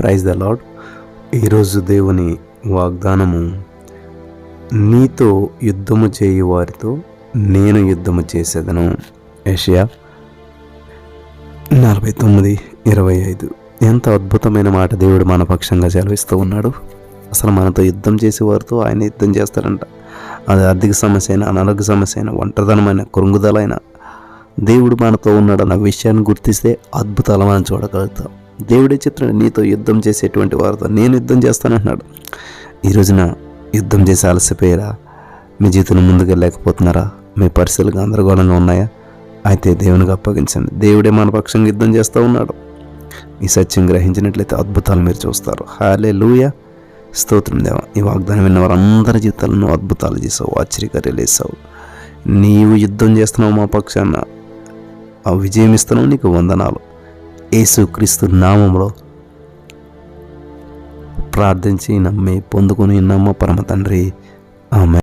Praise the lord ఈరోజు దేవుని వాగ్దానము నీతో యుద్ధము చేయు వారితో నేను యుద్ధము చేసేదను. ఏషియా నలభై తొమ్మిది ఇరవై ఐదు. ఎంత అద్భుతమైన మాట దేవుడు మన పక్షంగా సెలవిస్తూ ఉన్నాడు. అసలు మనతో యుద్ధం చేసే వారితో ఆయన యుద్ధం చేస్తాడంట. అది ఆర్థిక సమస్య అయినా అనారోగ్య సమస్య అయినా ఒంటరితనమైన కృంగుదలైన దేవుడు మనతో ఉన్నాడన్న విషయాన్ని గుర్తిస్తే అద్భుతాలు మనం చూడగలుగుతాం. దేవుడే చిత్రం నీతో యుద్ధం చేసేటువంటి వారితో నేను యుద్ధం చేస్తానంటున్నాడు. ఈ రోజున యుద్ధం చేసే అలసిపోయారా మీ జీవితంలో ముందుకు లేకపోతున్నారా? మీ పరిస్థితులు గందరగోళంగా ఉన్నాయా? అయితే దేవునికి అప్పగించండి. దేవుడే మన పక్షంగా యుద్ధం చేస్తూ ఉన్నాడు. ఈ సత్యం గ్రహించినట్లయితే అద్భుతాలు మీరు చూస్తారు. హాలే లూయ స్తోత్రం దేవ! ఈ వాగ్దానం విన్న వారందరి జీవితాలను అద్భుతాలు చేసావు ఆశ్చర్యకార్యాలు వేసావు నీవు యుద్ధం చేస్తున్నావు మా పక్షాన. ఆ విజయం ఇస్తున్నావు నీకు వందనాలు. యేసుక్రీస్తు నామంలో ప్రార్థించి నమ్మి పొందుకుని నమ్మ పరమ తండ్రి. ఆమె